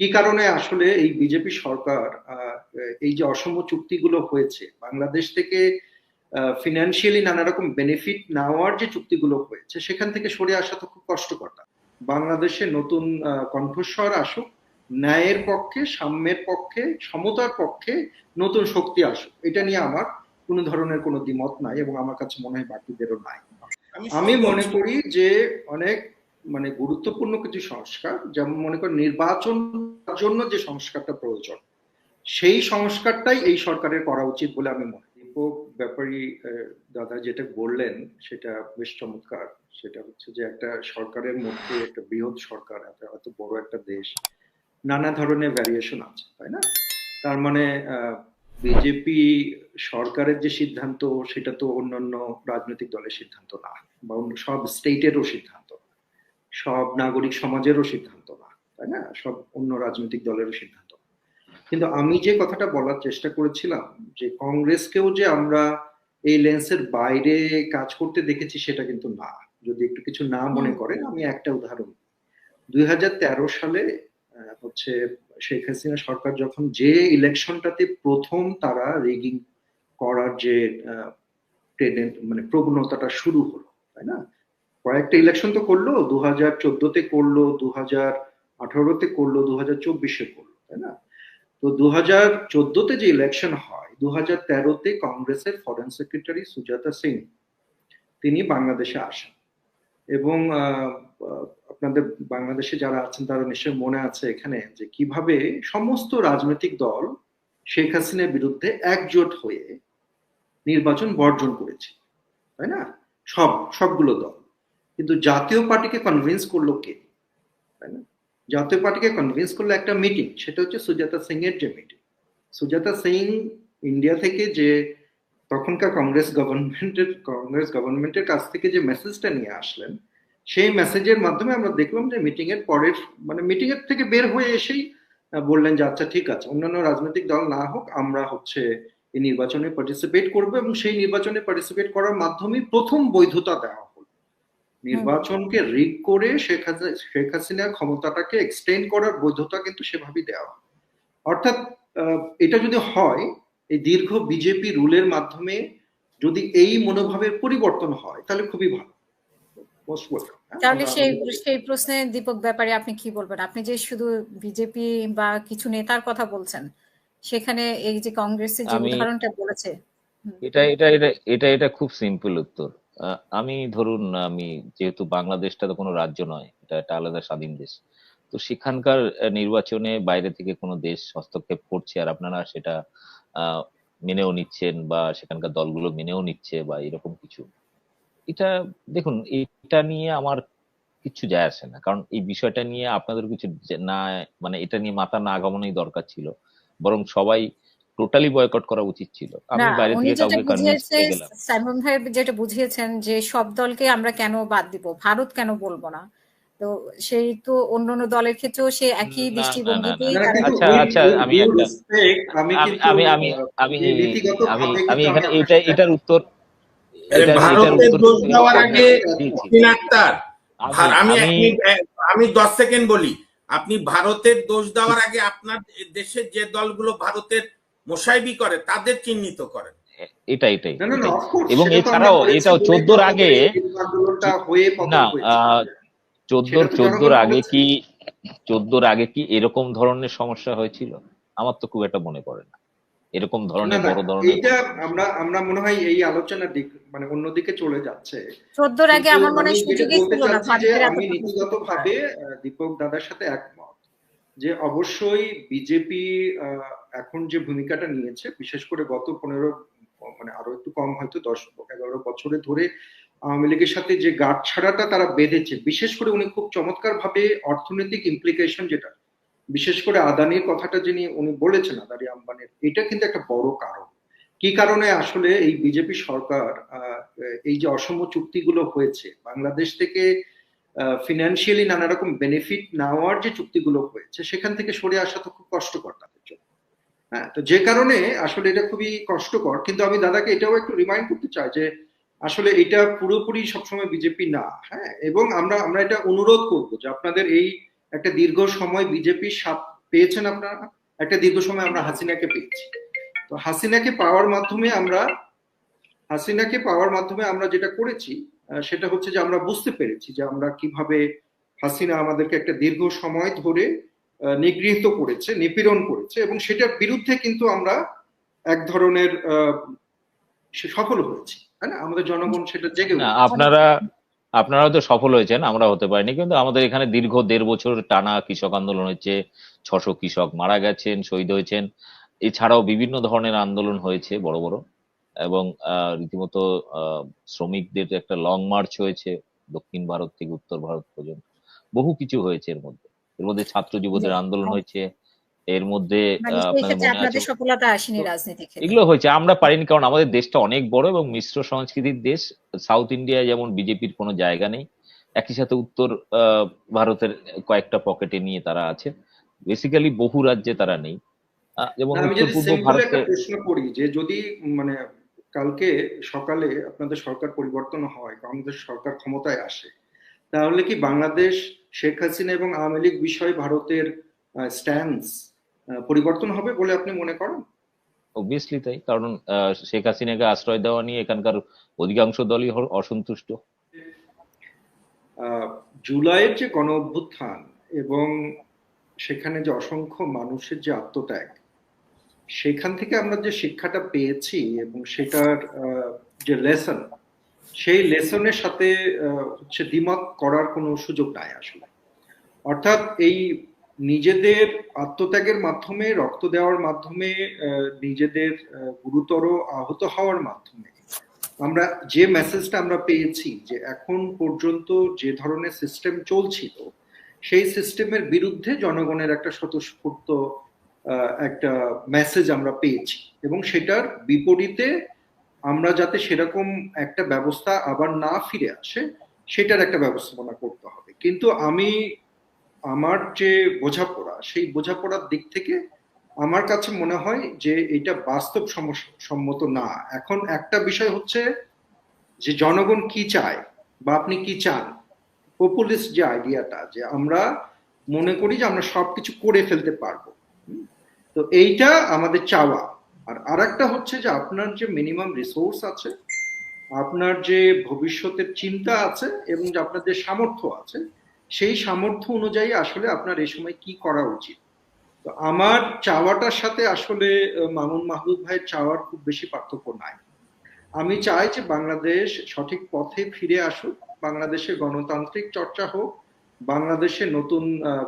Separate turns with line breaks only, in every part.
কি কারণে আসলে এই বিজেপি সরকার এই যে অসম চুক্তিগুলো হয়েছে বাংলাদেশ থেকে ফিনান্সিয়ালি নানা রকম বেনিফিট নেওয়ার যে চুক্তিগুলো হয়েছে সেখান থেকে সরে আসা তো খুব কষ্টকর বাংলাদেশে নতুন কণ্ঠস্বর আসুক ন্যায়ের পক্ষে সাম্যের পক্ষে সমতার পক্ষে নতুন শক্তি আসুক এটা নিয়ে আমার কোনো ধরনের কোনো দ্বিমত নাই এবং আমার কাছে মনে হয় বাকিদেরও নাই। আমি মনে করি যে অনেক মানে গুরুত্বপূর্ণ কিছু সংস্কার, যেমন মনে করেন নির্বাচন জন্য যে সংস্কারটা প্রয়োজন, সেই সংস্কারটাই এই সরকারের করা উচিত বলে আমি মনে দীপক ব্যাপারী দাদা যেটা বললেন, সেটা বেশ চমৎকার। সেটা হচ্ছে যে একটা সরকারের মধ্যে একটা বৃহৎ সরকার এত এত বড় একটা দেশ, নানা ধরনের ভ্যারিয়েশন আছে, তাই না? তার মানে বিজেপি সরকারের যে সিদ্ধান্ত, সেটা তো অন্যান্য রাজনৈতিক দলের সিদ্ধান্ত না, বা অন্য সব স্টেটেরও সিদ্ধান্ত। সব নাগরিক সমাজেরও সিদ্ধান্ত না তাই না? সব অন্য রাজনৈতিক দলেরও সিদ্ধান্ত কিন্তু আমি যে কথাটা বলার চেষ্টা করেছিলাম যে কংগ্রেসকেও যে আমরা এই লেন্সের বাইরে কাজ করতে দেখেছি সেটা কিন্তু না। যদি একটু কিছু না মনে করেন আমি একটা উদাহরণ দুই। হাজার তেরো সালে হচ্ছে শেখ হাসিনা সরকার যখন যে ইলেকশনটাতে প্রথম তারা রিগিং করার যে মানে প্রবণতাটা শুরু হলো তাই না? কয়েকটা ইলেকশন তো করল দু হাজার চোদ্দতে করল দু হাজার আঠারোতে করল দু হাজার চব্বিশে করল, তাই না? তো দু হাজার চোদ্দতে যে ইলেকশন হয় দু হাজার তেরোতে কংগ্রেসের ফরেন সেক্রেটারি সুজাতা সিং, তিনি বাংলাদেশে আসেন। এবং আপনাদের বাংলাদেশে যারা আছেন, তারা নিশ্চয়ই মনে আছে এখানে যে কীভাবে সমস্ত রাজনৈতিক দল শেখ হাসিনার বিরুদ্ধে একজোট হয়ে নির্বাচন বর্জন করেছে, তাই না? সব, সবগুলো দল। কিন্তু জাতীয় পার্টিকে কনভিন্স করল কে? তাই না? জাতীয় পার্টিকে কনভিন্স করল একটা মিটিং সেটা হচ্ছে সুজাতা সিং এর যে মিটিং সুজাতা সিং ইন্ডিয়া থেকে যে তখনকার কংগ্রেস গভর্নমেন্টের কংগ্রেস গভর্নমেন্টের কাছ থেকে যে মেসেজটা নিয়ে আসলেন, সেই মেসেজের মাধ্যমে আমরা দেখলাম যে মিটিং এর পরের মানে মিটিং এর থেকে বের হয়ে এসেই বললেন যে আচ্ছা ঠিক আছে, অন্যান্য রাজনৈতিক দল না হোক, আমরা হচ্ছে এই নির্বাচনে পার্টিসিপেট করব এবং সেই নির্বাচনে পার্টিসিপেট করার মাধ্যমে প্রথম বৈধতা দেওয়া নির্বাচনকে রিগ করে শেখ হাসিনা শেখ হাসিনার ক্ষমতাটাকে এক্সটেন্ড করার বৈধতা কিন্তু সেভাবেই দেওয়া হয়। অর্থাৎ এটা যদি হয় এই দীর্ঘ বিজেপি রুলের মাধ্যমে যদি এই মনোভাবের পরিবর্তন হয় তাহলে খুবই ভালো। হ্যাঁ?
তাহলে সেই সেই প্রশ্নে দীপক ব্যাপারে আপনি কি বলবেন? আপনি যে শুধু বিজেপি বা কিছু নেতার কথা বলছেন সেখানে এই যে কংগ্রেসের যে উদাহরণটা বলেছে
এটা এটা এটা এটা এটা খুব সিম্পল উত্তর। আমি ধরুন আমি যেহেতু বাংলাদেশটা তো কোনো রাজ্য নয় এটা একটা আলাদা স্বাধীন দেশ। তো সেখানকার আহ, নির্বাচনে বাইরে থেকে কোনো দেশ হস্তক্ষেপ করছে আর আপনারা সেটা আহ, মেনেও নিচ্ছেন বা সেখানকার দলগুলো মেনেও নিচ্ছে বা এরকম কিছু? এটা দেখুন এটা নিয়ে আমার কিছু যায় আসে না। কারণ এই বিষয়টা নিয়ে আপনাদের কিছু না মানে এটা নিয়ে মাথা না আগামনই দরকার ছিল। বরং সবাই টোটালি বয়কট করা উচিত ছিল। আমি বাইরে থেকে
যেটা
কাউকে কনভিন্স গেলাম।
সাইমন ভাই যেটা বুঝিয়েছেন যে সব দলকে আমরা কেন বাদ দিব ভারত কেন বলব না? তো সেই তো অন্যান্য দলের ক্ষেত্রেও সে একই
কিন্তু
আচ্ছা, আচ্ছা, আমি একটা-
আমি
আমি আমি আমি আমি এখানে এটা এটার উত্তর
ভারতের দোষ দেওয়ার আগে আক্তার।
আমি-
আমি দশ সেকেন্ড বলি। আপনি ভারতের দোষ দেওয়ার আগে আপনার দেশের যে দলগুলো ভারতের মোসাইবি করে তাদের চিহ্নিত করেন।
এটা এটাই। এটাই। এবং এছাড়াও এটাও চোদ্দোর আগে না চোদ্দোর চোদ্দোর আগে। কি চোদ্দোর আগে কি এরকম ধরনের সমস্যা হয়েছিল? আমার তো খুব একটা মনে পড়ে না। এরকম ধরনের বড় ধরনের
এটা আমরা আমরা মনে হয় এই আলোচনা দিক মানে অন্যদিকে চলে যাচ্ছে।
চোদ্দোর আগে আমার মনে হয় সুযোগই ছিল না
আমি
কিছু
নীতিগতভাবে দীপক দাদার সাথে একমত। যে অবশ্যই বিজেপি এখন যে ভূমিকাটা নিয়েছে বিশেষ করে গত পনেরো মানে আরও একটু কম হয়তো দশ এগারো বছরে ধরে আওয়ামী লীগের সাথে যে গাঁট ছাড়াটা তারা বেঁধেছে বিশেষ করে উনি খুব চমৎকার ভাবে অর্থনৈতিক ইমপ্লিকেশন যেটা বিশেষ করে আদানির কথাটা যিনি উনি বলেছেন আদানি আম্বানির এটা কিন্তু একটা বড় কারণ। কি কারণে আসলে এই বিজেপি সরকার আহ, এই যে অসম চুক্তিগুলো হয়েছে বাংলাদেশ থেকে ফিনান্সিয়ালি নানা রকম বেনিফিট নেওয়ার যে চুক্তিগুলো হয়েছে, সেখান থেকে সরে আসা তো খুব কষ্টকর তাদের জন্য। হ্যাঁ তো যে কারণে আসলে এটা খুবই কষ্টকর, কিন্তু আমি দাদাকে এটাও একটু রিমাইন্ড করতে চাই যে আসলে এটা পুরোপুরি সবসময় বিজেপি না হ্যাঁ এবং আমরা আমরা এটা অনুরোধ করব যে আপনাদের এই একটা দীর্ঘ সময় বিজেপি বিজেপির পেয়েছেন আপনারা? একটা দীর্ঘ সময় আমরা হাসিনাকে পেয়েছি। তো হাসিনাকে পাওয়ার মাধ্যমে আমরা, হাসিনাকে পাওয়ার মাধ্যমে আমরা যেটা করেছি সেটা হচ্ছে যে আমরা বুঝতে পেরেছি যে আমরা কীভাবে হাসিনা আমাদেরকে একটা দীর্ঘ সময় ধরে নিগৃহীত করেছে নিপীড়ন করেছে এবং সেটার বিরুদ্ধে কিন্তু আমরা এক ধরনের সফল হয়েছি তাই না? আমাদের জনগণ সেটা জেগে
আপনারা আপনারা হয়তো সফল হয়েছেন আমরা হতে পারিনি কিন্তু আমাদের এখানে দীর্ঘ দেড় বছর টানা কৃষক আন্দোলন হয়েছে ছশো কৃষক মারা গেছেন শহীদ হয়েছেন। এছাড়াও বিভিন্ন ধরনের আন্দোলন হয়েছে বড় বড়। এবং আহ, রীতিমতো আহ, শ্রমিকদের একটা লং মার্চ হয়েছে দক্ষিণ ভারত থেকে উত্তর ভারত পর্যন্ত বহু কিছু হয়েছে এর মধ্যে। এর মধ্যে ছাত্র যুবদের আন্দোলন হয়েছে এর মধ্যে
মানে
এগুলো হয়েছে। আমরা পারিনি কারণ আমাদের দেশটা অনেক বড় এবং মিশ্র সংস্কৃতির দেশ। সাউথ ইন্ডিয়ায় যেমন বিজেপির কোনো জায়গা নেই একই সাথে উত্তর আহ, ভারতের কয়েকটা পকেটে নিয়ে তারা আছে। বেসিক্যালি বহু রাজ্যে তারা নেই। আহ, যেমন উত্তর পূর্ব ভারতে
প্রশ্ন করি যে যদি মানে কালকে সকালে আপনাদের সরকার পরিবর্তন হয় কংগ্রেস সরকার ক্ষমতায় আসে। তাহলে কি বাংলাদেশ শেখ হাসিনা এবং আওয়ামী লীগ বিষয়ে ভারতের স্ট্যান্স পরিবর্তন হবে বলে আপনি মনে করেন?
অবভিয়াসলি তাই কারণ শেখ হাসিনাকে আশ্রয় দেওয়া নিয়ে এখানকার অধিকাংশ দলই অসন্তুষ্ট।
আহ, জুলাইয়ের যে গণ অভ্যুত্থান এবং সেখানে যে অসংখ্য মানুষের যে আত্মত্যাগ সেখান থেকে আমরা যে শিক্ষাটা পেয়েছি এবং সেটার যে লেসন সেই লেসনের সাথে হচ্ছে দ্বিমত করার কোনো সুযোগ নাই আসলে। অর্থাৎ এই নিজেদের আত্মত্যাগের মাধ্যমে, রক্ত দেওয়ার মাধ্যমে নিজেদের গুরুতর আহত হওয়ার মাধ্যমে আমরা যে মেসেজটা আমরা পেয়েছি যে এখন পর্যন্ত যে ধরনের সিস্টেম চলছিল, সেই সিস্টেমের বিরুদ্ধে জনগণের একটা স্বতঃস্ফূর্ত একটা মেসেজ আমরা পেয়েছি। এবং সেটার বিপরীতে আমরা যাতে সেরকম একটা ব্যবস্থা আবার না ফিরে আসে, সেটার একটা ব্যবস্থাপনা করতে হবে। কিন্তু আমি, আমার যে বোঝাপড়া, সেই বোঝাপড়ার দিক থেকে আমার কাছে মনে হয় যে এটা বাস্তব সম- সম্মত না। এখন একটা বিষয় হচ্ছে যে জনগণ কি চায় বা আপনি কি চান? পপুলিস্ট যে আইডিয়াটা যে আমরা মনে করি যে আমরা সবকিছু করে ফেলতে পারব? তো এইটা আমাদের চাওয়া। আর আরেকটা হচ্ছে যে আপনার যে মিনিমাম রিসোর্স আছে, আপনার যে ভবিষ্যতের চিন্তা আছে এবং যে আপনার যে সামর্থ্য আছে, সেই সামর্থ্য অনুযায়ী আসলে আপনার এই সময় কি করা উচিত। তো আমার চাওয়াটার সাথে আসলে মামুন মাহবুব ভাইয়ের চাওয়ার খুব বেশি পার্থক্য নাই। আমি চাই যে বাংলাদেশ সঠিক পথে ফিরে আসুক বাংলাদেশে গণতান্ত্রিক চর্চা হোক, বাংলাদেশে নতুন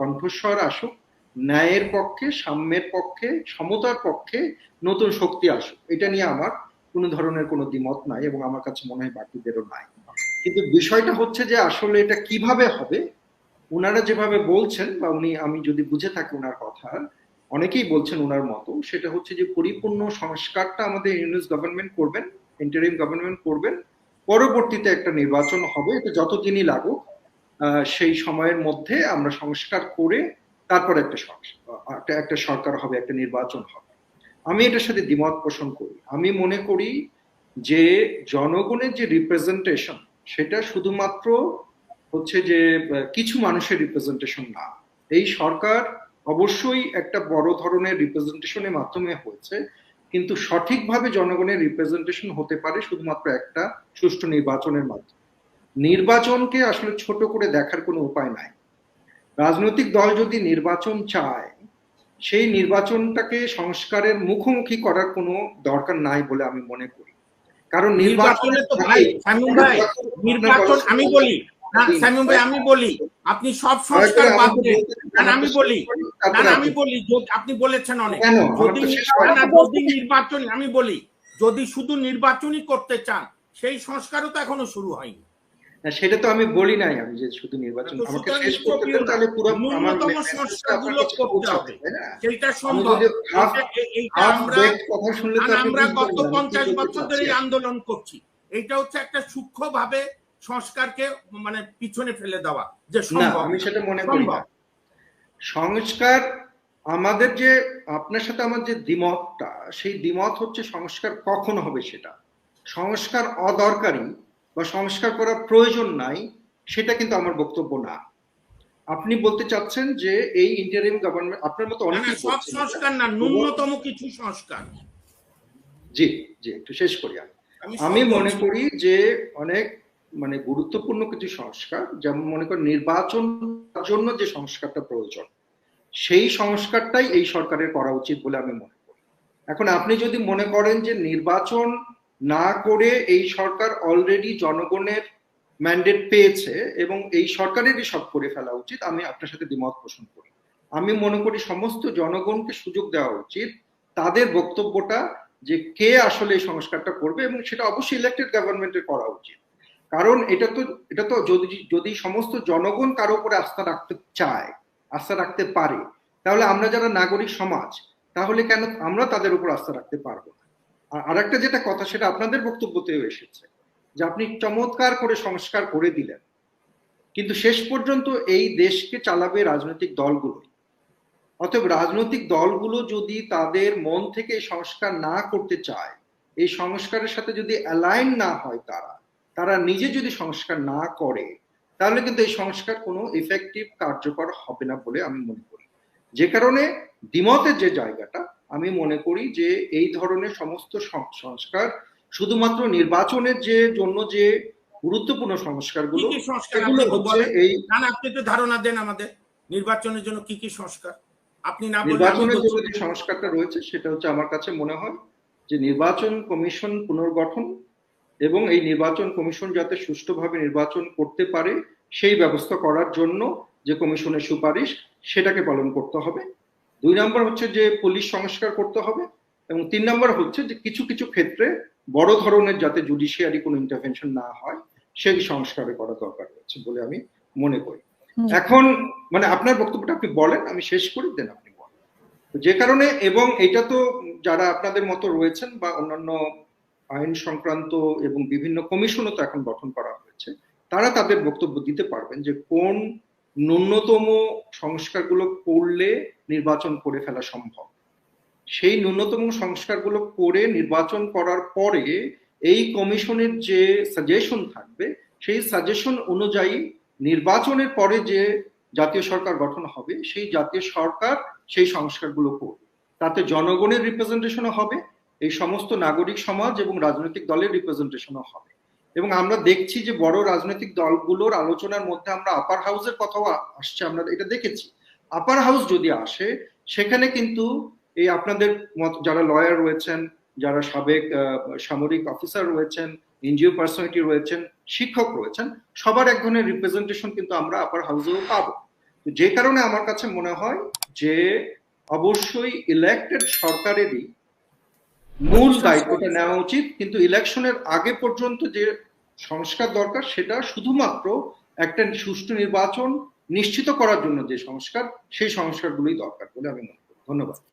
কণ্ঠস্বর আসুক ন্যায়ের পক্ষে, সাম্যের পক্ষে, সমতার পক্ষে নতুন শক্তি আসুক। এটা নিয়ে আমার কোনো ধরনের কোনো দ্বিমত নাই এবং আমার কাছে মনে হয় বাকিদেরও নাই। কিন্তু বিষয়টা হচ্ছে যে আসলে এটা কীভাবে হবে? ওনারা যেভাবে বলছেন বা উনি, আমি যদি বুঝে থাকি ওনার কথা, অনেকেই বলছেন ওনার মতো, সেটা হচ্ছে যে পরিপূর্ণ সংস্কারটা আমাদের ইউনিস গভর্নমেন্ট করবেন ইন্টারিম গভর্নমেন্ট করবেন, পরবর্তীতে একটা নির্বাচন হবে, এটা যতদিনই লাগুক সেই সময়ের মধ্যে আমরা সংস্কার করে তারপর একটা একটা একটা সরকার হবে, একটা নির্বাচন হবে। আমি এটার সাথে দ্বিমত পোষণ করি। আমি মনে করি যে জনগণের যে রিপ্রেজেন্টেশন সেটা শুধুমাত্র হচ্ছে যে কিছু মানুষের রিপ্রেজেন্টেশন না। এই সরকার অবশ্যই একটা বড় ধরনের রিপ্রেজেন্টেশনের মাধ্যমে হয়েছে, কিন্তু সঠিকভাবে জনগণের রিপ্রেজেন্টেশন হতে পারে শুধুমাত্র একটা সুষ্ঠু নির্বাচনের মাধ্যমে। নির্বাচনকে আসলে ছোট করে দেখার কোনো উপায় নাই। রাজনৈতিক দল যদি নির্বাচন চায় সেই নির্বাচনটাকে সংস্কারের মুখোমুখি করার কোনো দরকার নাই বলে আমি মনে করি। কারণ
নির্বাচনে তো ভাই সামিম ভাই নির্বাচন আমি বলি। সামিম ভাই আমি বলি। আপনি সব সংস্কার বাদ দেন। আমি বলি। আমি বলি। আপনি বলেছেন অনেক। যদি। যদি নির্বাচন আমি বলি যদি শুধু নির্বাচনই করতে চান সেই সংস্কারও তো এখনও শুরু হয়নি।
সেটা তো আমি বলি নাই আমি যে শুধু নির্বাচন আমাকে শেষ করতে দেন তাহলে পুরো কথা শুনলে তো
আমরা গত পঞ্চাশ বছর ধরে আন্দোলন করছি। এটা হচ্ছে একটা সংস্কারকে মানে পিছনে ফেলে দেওয়া যে সম্ভব।
আমি সেটা মনে করি না। সংস্কার আমাদের যে আপনার সাথে আমার যে দ্বিমতটা সেই দ্বিমত হচ্ছে সংস্কার কখন হবে সেটা। সংস্কার অদরকারি বা সংস্কার করার প্রয়োজন নাই সেটা কিন্তু আমার বক্তব্য না। আপনি বলতে চাচ্ছেন যে এই ইন্টারিম গভর্নমেন্ট আপনার মতো
না, না, সব সংস্কার না ন্যূনতম কিছু সংস্কার।
জি জি একটু শেষ করি আমি। মনে করি যে অনেক মানে গুরুত্বপূর্ণ কিছু সংস্কার যেমন মনে করেন নির্বাচন জন্য যে সংস্কারটা প্রয়োজন সেই সংস্কারটাই এই সরকারের করা উচিত বলে আমি মনে করি। এখন আপনি যদি মনে করেন যে নির্বাচন না করে এই সরকার অলরেডি জনগণের ম্যান্ডেট পেয়েছে এবং এই সরকারেরই সব করে ফেলা উচিত, আমি আপনার সাথে দ্বিমত পোষণ করি। আমি মনে করি সমস্ত জনগণকে সুযোগ দেওয়া উচিত তাদের বক্তব্যটা যে কে আসলে এই সংস্কারটা করবে এবং সেটা অবশ্যই ইলেক্টেড গভর্নমেন্টের করা উচিত। কারণ এটা তো এটা তো যদি যদি সমস্ত জনগণ কারও উপরে আস্থা রাখতে চায়, আস্থা রাখতে পারে, তাহলে আমরা যারা নাগরিক সমাজ, তাহলে কেন আমরা তাদের উপর আস্থা রাখতে পারব না? আর আরেকটা যেটা কথা, সেটা আপনাদের বক্তব্যতেও এসেছে, যে আপনি চমৎকার করে সংস্কার করে দিলেন। কিন্তু শেষ পর্যন্ত এই দেশকে চালাবে রাজনৈতিক দলগুলোই। অতএব রাজনৈতিক দলগুলো যদি তাদের মন থেকে সংস্কার না করতে চায়, এই সংস্কারের সাথে যদি অ্যালাইন না হয় তারা তারা নিজে যদি সংস্কার না করে, তাহলে কিন্তু এই সংস্কার কোনো ইফেক্টিভ কার্যকর হবে না বলে আমি মনে করি। যে কারণে দ্বিমতের যে জায়গাটা আমি মনে করি যে এই ধরনের সমস্ত সংস্কার শুধুমাত্র নির্বাচনের যে জন্য যে গুরুত্বপূর্ণ সংস্কারগুলো
বলেন?
এই
না না আপনি একটু ধারণা দেন আমাদের। নির্বাচনের জন্য কি কি সংস্কার? আপনি না
নির্বাচনের জন্য যে সংস্কারটা রয়েছে সেটা হচ্ছে আমার কাছে মনে হয় যে নির্বাচন কমিশন পুনর্গঠন এবং এই নির্বাচন কমিশন যাতে সুষ্ঠুভাবে নির্বাচন করতে পারে সেই ব্যবস্থা করার জন্য যে কমিশনের সুপারিশ সেটাকে পালন করতে হবে। দুই নম্বর হচ্ছে যে পুলিশ সংস্কার করতে হবে এবং তিন নম্বর হচ্ছে যে কিছু কিছু ক্ষেত্রে বড় ধরনের যাতে জুডিশিয়ারি কোনো ইন্টারভেনশন না হয় সেই সংস্কারে করা দরকার রয়েছে বলে আমি মনে করি। এখন মানে আপনার বক্তব্যটা আপনি বলেন আমি শেষ করি দেন আপনি বলেন। যে কারণে এবং এটা তো যারা আপনাদের মতো রয়েছেন বা অন্যান্য আইন সংক্রান্ত এবং বিভিন্ন কমিশনও তো এখন গঠন করা হয়েছে তারা তাদের বক্তব্য দিতে পারবেন যে কোন ন্যূনতম সংস্কারগুলো করলে নির্বাচন করে ফেলা সম্ভব। সেই ন্যূনতম সংস্কারগুলো করে নির্বাচন করার পরে এই কমিশনের যে সাজেশন থাকবে, সেই সাজেশন অনুযায়ী নির্বাচনের পরে যে জাতীয় সরকার গঠন হবে, সেই জাতীয় সরকার সেই সংস্কারগুলো করবে। তাতে জনগণের রিপ্রেজেন্টেশনও হবে, এই সমস্ত নাগরিক সমাজ এবং রাজনৈতিক দলের রিপ্রেজেন্টেশনও হবে। এবং আমরা দেখছি যে বড় রাজনৈতিক দলগুলোর আলোচনার মধ্যে আমরা আপার হাউসের কথাও আসছে, আমরা এটা দেখেছি। আপার হাউস যদি আসে সেখানে কিন্তু এই আপনাদের মত যারা লয়ার রয়েছেন যারা সাবেক সামরিক অফিসার রয়েছেন এনজিও পার্সোনালিটি রয়েছেন শিক্ষক রয়েছেন সবার এক ধরনের রিপ্রেজেন্টেশন কিন্তু আমরা আপার হাউসেও পাবো। যে কারণে আমার কাছে মনে হয় যে অবশ্যই ইলেক্টেড সরকারেরই মূল দায়িত্বটা নেওয়া উচিত কিন্তু ইলেকশনের আগে পর্যন্ত যে সংস্কার দরকার সেটা শুধুমাত্র একটা সুষ্ঠু নির্বাচন নিশ্চিত করার জন্য যে সংস্কার সেই সংস্কারগুলোই দরকার বলে আমি মনে করি। ধন্যবাদ।